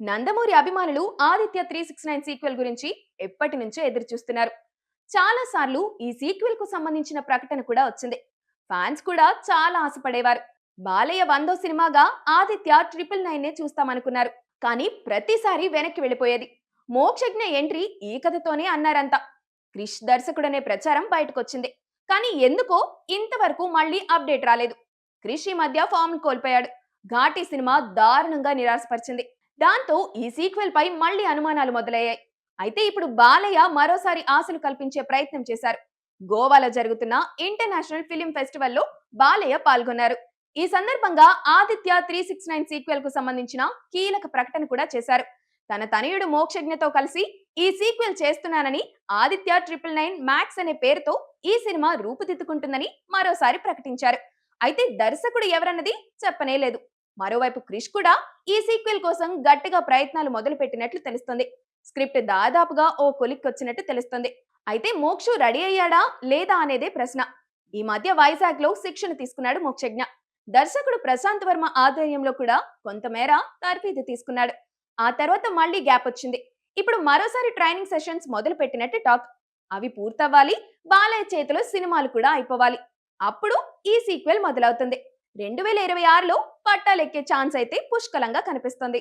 నందమూరి అభిమానులు Aditya three six nine sequel గురించి ఎప్పటి నుంచో ఎదురు చూస్తున్నారు చాలా సార్లు ఈ సీక్వెల్కు సంబంధించిన ప్రకటన కూడా వచ్చింది. ఫ్యాన్స్ కూడా చాలా ఆశపడేవారు. బాలయ్య వందో సినిమాగా ఆదిత్య ట్రిపుల్ నైన్ నే చూస్తామనుకున్నారు. కానీ ప్రతిసారి వెనక్కి వెళ్ళిపోయేది. మోక్షజ్ఞ ఎంట్రీ ఈ కథతోనే అన్నారంతా. క్రిష్ దర్శకుడనే ప్రచారం బయటకొచ్చింది. కానీ ఎందుకో ఇంతవరకు మళ్ళీ అప్డేట్ రాలేదు. క్రిష్ ఈ మధ్య ఫామ్ కోల్పోయాడు. ఘాటి సినిమా దారుణంగా నిరాశపరిచింది. దాంతో ఈ సీక్వెల్ పై మళ్ళీ అనుమానాలు మొదలయ్యాయి. అయితే ఇప్పుడు బాలయ్య మరోసారి ఆశలు కల్పించే ప్రయత్నం చేశారు. గోవాలో జరుగుతున్న ఇంటర్నేషనల్ ఫిలిం ఫెస్టివల్లో బాలయ్య పాల్గొన్నారు. ఈ సందర్భంగా ఆదిత్య త్రీ సిక్స్ నైన్ సీక్వెల్కు సంబంధించిన కీలక ప్రకటన కూడా చేశారు. తన తనయుడు మోక్షజ్ఞతో కలిసి ఈ సీక్వెల్ చేస్తున్నానని ఆదిత్య ట్రిపుల్ నైన్ మ్యాక్స్ అనే పేరుతో ఈ సినిమా రూపుదిద్దుకుంటుందని మరోసారి ప్రకటించారు. అయితే దర్శకుడు ఎవరన్నది చెప్పనే లేదు. మరోవైపు క్రిష్ కూడా ఈ సీక్వెల్ కోసం గట్టిగా ప్రయత్నాలు మొదలుపెట్టినట్లు తెలుస్తుంది. స్క్రిప్ట్ దాదాపుగా ఓ కొలిక్కొచ్చినట్టు తెలుస్తుంది. అయితే మోక్షు రెడీ అయ్యాడా? లేదా అనేదే ప్రశ్న. ఈ మధ్య వైజాగ్లో శిక్షణ తీసుకున్నాడు మోక్షజ్ఞ. దర్శకుడు ప్రశాంత్ వర్మ ఆధ్వర్యంలో కూడా కొంతమేర తర్ఫీదు తీసుకున్నాడు. ఆ తర్వాత మళ్ళీ గ్యాప్ వచ్చింది. ఇప్పుడు మరోసారి ట్రైనింగ్ సెషన్స్ మొదలు పెట్టినట్టు టాక్. అవి పూర్తవ్వాలి. బాలయ్య చేతిలో సినిమాలు కూడా అయిపోవాలి. అప్పుడు ఈ సీక్వెల్ మొదలవుతుంది. రెండు వేల ఇరవై ఆరులో పట్టాలెక్కే ఛాన్స్ అయితే పుష్కలంగా కనిపిస్తుంది.